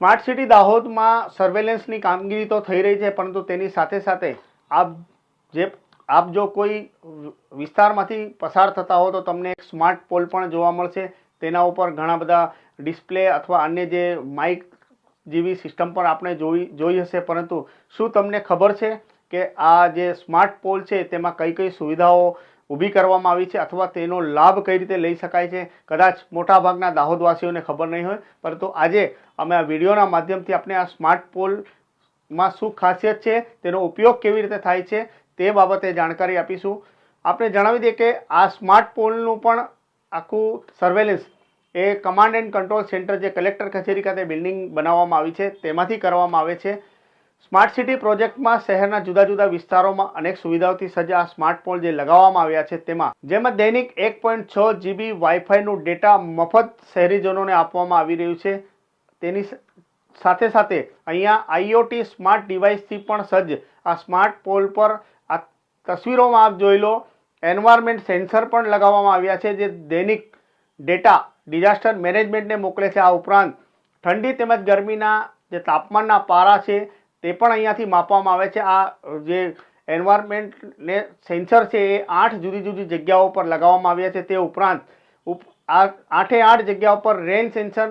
Smart city દાહોદમાં સર્વેલન્સની કામગીરી તો થઈ રહી છે, પરંતુ તેની સાથે સાથે આપ જે, આપ જો કોઈ વિસ્તારમાંથી પસાર થતા હો તો તમને એક સ્માર્ટ પોલ પણ જોવા મળશે. તેના ઉપર ઘણા બધા ડિસ્પ્લે અથવા અન્ય જે માઇક જેવી સિસ્ટમ પણ આપણે જોઈ જોઈ હશે. પરંતુ શું તમને ખબર છે કે આ જે સ્માર્ટ પોલ છે, તેમાં કઈ કઈ સુવિધાઓ ઊભી કરવામાં આવી છે અથવા તેનો લાભ કઈ રીતે લઈ શકાય છે? કદાચ મોટાભાગના દાહોદવાસીઓને ખબર નહીં હોય, પરંતુ આજે અમે આ વિડીયોના માધ્યમથી આપણે આ સ્માર્ટ પોલમાં શું ખાસિયત છે, તેનો ઉપયોગ કેવી રીતે થાય છે, તે બાબતે જાણકારી આપીશું. આપણે જણાવી દઈએ કે આ સ્માર્ટ પોલનું પણ આખું સર્વેલન્સ એ કમાન્ડ એન્ડ કંટ્રોલ સેન્ટર જે કલેક્ટર કચેરી ખાતે બિલ્ડિંગ બનાવવામાં આવી છે, તેમાંથી કરવામાં આવે છે. સ્માર્ટ સિટી પ્રોજેક્ટમાં શહેરના જુદા જુદા વિસ્તારોમાં અનેક સુવિધાઓથી સજ્જ આ સ્માર્ટ પોલ જે લગાવવામાં આવ્યા છે તેમાં જેમાં દૈનિક એક પોઈન્ટ છ જીબી વાઈફાઈનું ડેટા મફત શહેરીજનોને આપવામાં આવી રહ્યું છે. તેની સાથે સાથે અહીંયા આઈઓટી સ્માર્ટ ડિવાઇસથી પણ સજ્જ આ સ્માર્ટ પોલ પર આ તસવીરોમાં આપ જોઈ લો, એન્વાયરમેન્ટ સેન્સર પણ લગાવવામાં આવ્યા છે જે દૈનિક ડેટા ડિઝાસ્ટર મેનેજમેન્ટને મોકલે છે. આ ઉપરાંત ઠંડી તેમજ ગરમીના જે તાપમાનના પારા છે તે પણ અહીંયાથી માપવામાં આવે છે. આ જે એન્વાયરમેન્ટને સેન્સર છે એ આઠ જુદી જુદી જગ્યાઓ પર લગાવવામાં આવ્યા છે. તે ઉપરાંત ઉપ આઠે આઠ જગ્યાઓ પર રેન સેન્સર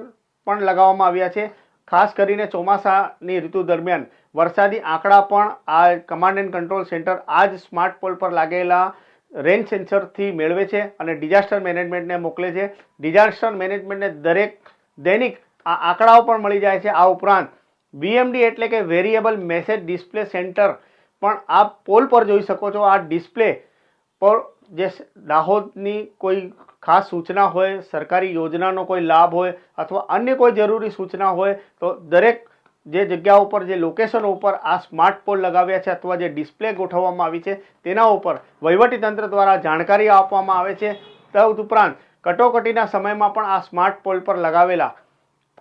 પણ લગાવવામાં આવ્યા છે. ખાસ કરીને ચોમાસાની ઋતુ દરમિયાન વરસાદી આંકડા પણ આ કમાન્ડ એન્ડ કંટ્રોલ સેન્ટર આ જ સ્માર્ટ પોલ પર લાગેલા રેન સેન્સરથી મેળવે છે અને ડિઝાસ્ટર મેનેજમેન્ટને મોકલે છે. ડિઝાસ્ટર મેનેજમેન્ટને દરેક દૈનિક આ આંકડાઓ પણ મળી જાય છે. આ ઉપરાંત વીએમડી એટલે કે વેરિયેબલ મેસેજ ડિસ્પ્લે સેન્ટર. પણ આપ પોલ પર જોઈ શકો છો, આ ડિસ્પ્લે પર જે દાહોદની કોઈ ખાસ સૂચના હોય, સરકારી યોજનાનો કોઈ લાભ હોય અથવા અન્ય કોઈ જરૂરી સૂચના હોય, તો દરેક જે જગ્યા ઉપર, જે લોકેશનો ઉપર આ સ્માર્ટ પોલ લગાવ્યા છે અથવા જે ડિસ્પ્લે ગોઠવવામાં આવી છે, તેના ઉપર વહીવટીતંત્ર દ્વારા જાણકારી આપવામાં આવે છે. તદ ઉપરાંત, કટોકટીના સમયમાં પણ આ સ્માર્ટ પોલ પર લગાવેલા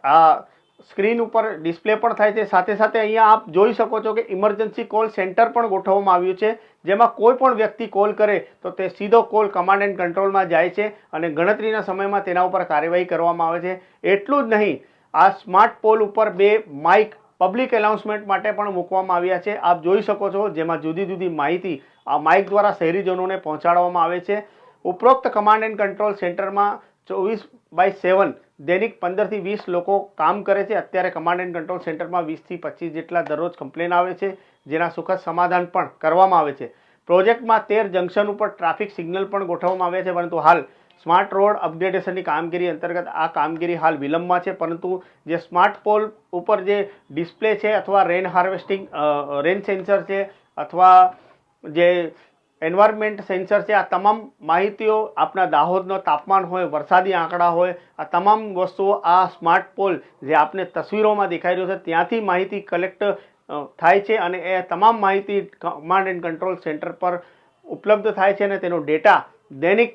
આ સ્ક્રીન ઉપર ડિસ્પ્લે પણ થાય છે. સાથે સાથે અહીંયા આપ જોઈ શકો છો કે ઇમરજન્સી કોલ સેન્ટર પણ ગોઠવવામાં આવ્યું છે. જેમાં કોઈ પણ વ્યક્તિ કોલ કરે તો તે સીધો કોલ કમાન્ડ એન્ડ કંટ્રોલમાં જાય છે અને ગણતરીના સમયમાં તેના ઉપર કાર્યવાહી કરવામાં આવે છે. એટલું જ નહીં, આ સ્માર્ટ પોલ ઉપર બે માઇક પબ્લિક એનાઉન્સમેન્ટ માટે પણ મૂકવામાં આવ્યા છે. આપ જોઈ શકો છો જેમાં જુદી જુદી માહિતી આ માઇક દ્વારા શહેરીજનોને પહોંચાડવામાં આવે છે. ઉપરોક્ત કમાન્ડ એન્ડ કંટ્રોલ સેન્ટરમાં ચોવીસ બાય સેવન. દૈનિક પંદરથી વીસ લોકો કામ કરે છે. અત્યારે કમાન્ડ એન્ડ કંટ્રોલ સેન્ટરમાં વીસથી પચીસ જેટલા દરરોજ કમ્પ્લેન આવે છે, જેના સુખદ સમાધાન પણ કરવામાં આવે છે. પ્રોજેક્ટમાં તેર જંકશન ઉપર ટ્રાફિક સિગ્નલ પણ ગોઠવવામાં આવ્યા છે, પરંતુ હાલ સ્માર્ટ રોડ અપગ્રેડેશનની કામગીરી અંતર્ગત આ કામગીરી હાલ વિલંબમાં છે, પરંતુ જે સ્માર્ટ પોલ ઉપર જે ડિસ્પ્લે છે અથવા રેન હાર્વેસ્ટિંગ રેન સેન્સર છે, અથવા જે એન્વાયરમેન્ટ સેન્સર છે. આ તમામ માહિતીઓ આપણા દાહોદનો તાપમાન હોય, વરસાદી આંકડા હોય, આ તમામ વસ્તુઓ આ સ્માર્ટ પોલ જે આપને તસવીરોમાં દેખાઈ રહ્યો છે, ત્યાંથી માહિતી કલેક્ટ થાય છે અને એ તમામ માહિતી કમાન્ડ એન્ડ કંટ્રોલ સેન્ટર પર ઉપલબ્ધ થાય છે અને તેનો ડેટા દૈનિક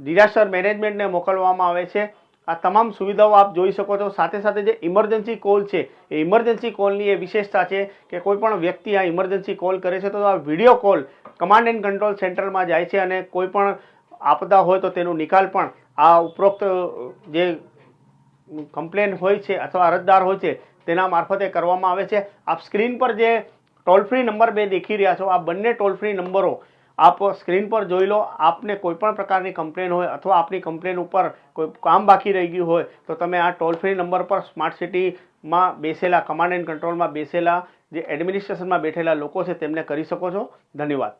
ડિઝાસ્ટર મેનેજમેન્ટને મોકલવામાં આવે છે. આ તમામ સુવિધાઓ આપ જોઈ શકો છો. સાથે સાથે જે ઇમરજન્સી કોલ છે, એ ઇમરજન્સી કોલની એ વિશેષતા છે કે કોઈ પણ વ્યક્તિ આ ઇમરજન્સી કોલ કરે છે તો આ video call command and control સેન્ટરમાં જાય છે અને કોઈ પણ આપદા હોય તો તેનો નિકાલ પણ આ ઉપરોક્ત જે કમ્પ્લેન હોય છે અથવા અરજદાર હોય છે તેના મારફતે કરવામાં આવે છે. આપ સ્ક્રીન પર જે ટોલ ફ્રી નંબર બે દેખી રહ્યા છો, આ બંને ટોલ ફ્રી નંબરો આપ સ્ક્રીન પર જોઈ લો, આપને કોઈપણ પ્રકારની કમ્પ્લેન હોય અથવા આપની કમ્પ્લેન ઉપર કોઈ કામ બાકી રહી ગયું હોય, તો તમે આ ટોલ ફ્રી નંબર પર સ્માર્ટ સિટીમાં બેસેલા કમાન્ડ એન્ડ કંટ્રોલમાં બેસેલા, જે એડમિનિસ્ટ્રેશનમાં બેઠેલા લોકો છે, તેમને કરી શકો છો. ધન્યવાદ.